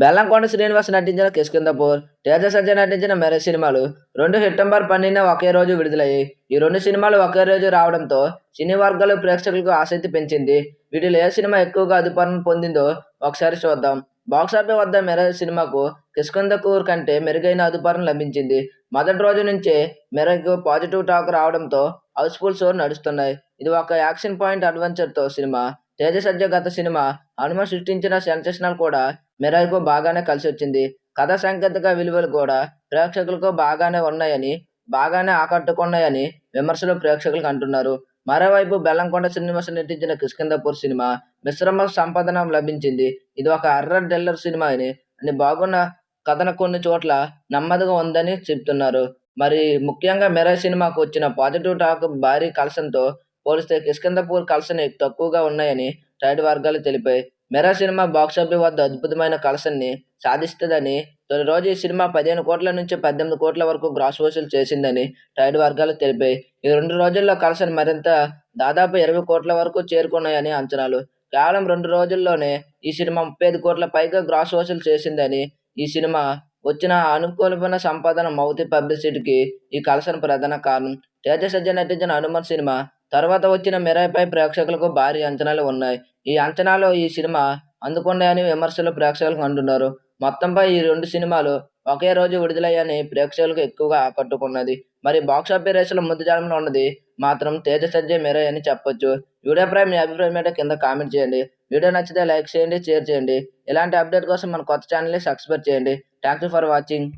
బెల్లంకొండ శ్రీనివాస్ నటించిన కిష్కిందపూర్ తేజ సజ్జ నటించిన మెరే సినిమాలు రెండు సెప్టెంబర్ పన్నెండున ఒకే రోజు విడుదలయ్యాయి. ఈ రెండు సినిమాలు ఒకే రోజు రావడంతో సినీ వర్గాలు ప్రేక్షకులకు ఆసక్తి పెంచింది. వీటిలో ఏ సినిమా ఎక్కువగా అధిపరణ పొందిందో ఒకసారి చూద్దాం. బాక్సాఫీస్ వద్ద మెరే సినిమాకు కిష్కిందపూర్ కంటే మెరుగైన అదుపారం లభించింది. మొదటి రోజు నుంచే మెరకు పాజిటివ్ టాక్ రావడంతో హౌస్ఫుల్ షో నడుస్తున్నాయి. ఇది ఒక యాక్షన్ పాయింట్ అడ్వెంచర్తో సినిమా. తేజ సజ్జ గత సినిమా హనుమ సృష్టించిన సెన్సేషనల్ కూడా మెరైకు బాగానే కలిసి వచ్చింది. కథ సాంకేతిక విలువలు కూడా ప్రేక్షకులకు బాగానే ఉన్నాయని బాగానే ఆకట్టుకున్నాయని విమర్శలు ప్రేక్షకులకు అంటున్నారు. మరోవైపు బెల్లంకొండ శ్రీనివాస్ నటించిన కిష్కిందపూర్ సినిమా మిశ్రమ సంపాదన లభించింది. ఇది ఒక అర్రర్ డెల్లర్ సినిమా అని అని బాగున్న కథన కొన్ని చోట్ల నెమ్మదిగా ఉందని చెప్తున్నారు. మరి ముఖ్యంగా మెరై సినిమాకు వచ్చిన పాజిటివ్ టాక్ భారీ కలసంతో పోలిస్తే కిష్కిందపూర్ కలసని తక్కువగా ఉన్నాయని ట్రేడ్ వర్గాలు తెలిపాయి. మెరా సినిమా బాక్సాఫీస్ వద్ద అద్భుతమైన కలెక్షన్ని సాధిస్తుందని తొలి రోజు ఈ సినిమా పదిహేను కోట్ల నుంచి పద్దెనిమిది కోట్ల వరకు గ్రాస్ వసూలు చేసిందని ట్రేడ్ వర్గాలు తెలిపాయి. ఈ రెండు రోజుల్లో కలెక్షన్ మరింత దాదాపు ఇరవై కోట్ల వరకు చేరుకున్నాయని అంచనాలు. కేవలం రెండు రోజుల్లోనే ఈ సినిమా ముప్పై ఐదు కోట్ల పైగా గ్రాస్ వసూలు చేసిందని ఈ సినిమా వచ్చిన అనుకూలమైన సంపాదన మౌతి పబ్లిసిటీకి ఈ కలెక్షన్ ప్రధాన కారణం. తేజ సజ్జ నటించిన హనుమాన్ సినిమా తర్వాత వచ్చిన మిరాయిపై ప్రేక్షకులకు భారీ అంచనాలు ఉన్నాయి. ఈ అంచనాలో ఈ సినిమా అందుకున్నాయని విమర్శలు ప్రేక్షకులకు అంటున్నారు. మొత్తంపై ఈ రెండు సినిమాలు ఒకే రోజు విడుదలయ్యని ప్రేక్షకులకు ఎక్కువగా ఆకట్టుకున్నది. మరి బాక్సాఫీస్ రేసులో ముందుజాలంలో ఉన్నది మాత్రం తేజ సజ్జ మెరై అని చెప్పొచ్చు. వీడియోపై మీ అభిప్రాయం ఏంటో కింద కామెంట్ చేయండి. వీడియో నచ్చితే లైక్ చేయండి షేర్ చేయండి. ఇలాంటి అప్డేట్ కోసం మన కొత్త ఛానల్ని సబ్స్క్రైబ్ చేయండి. Thank you for watching.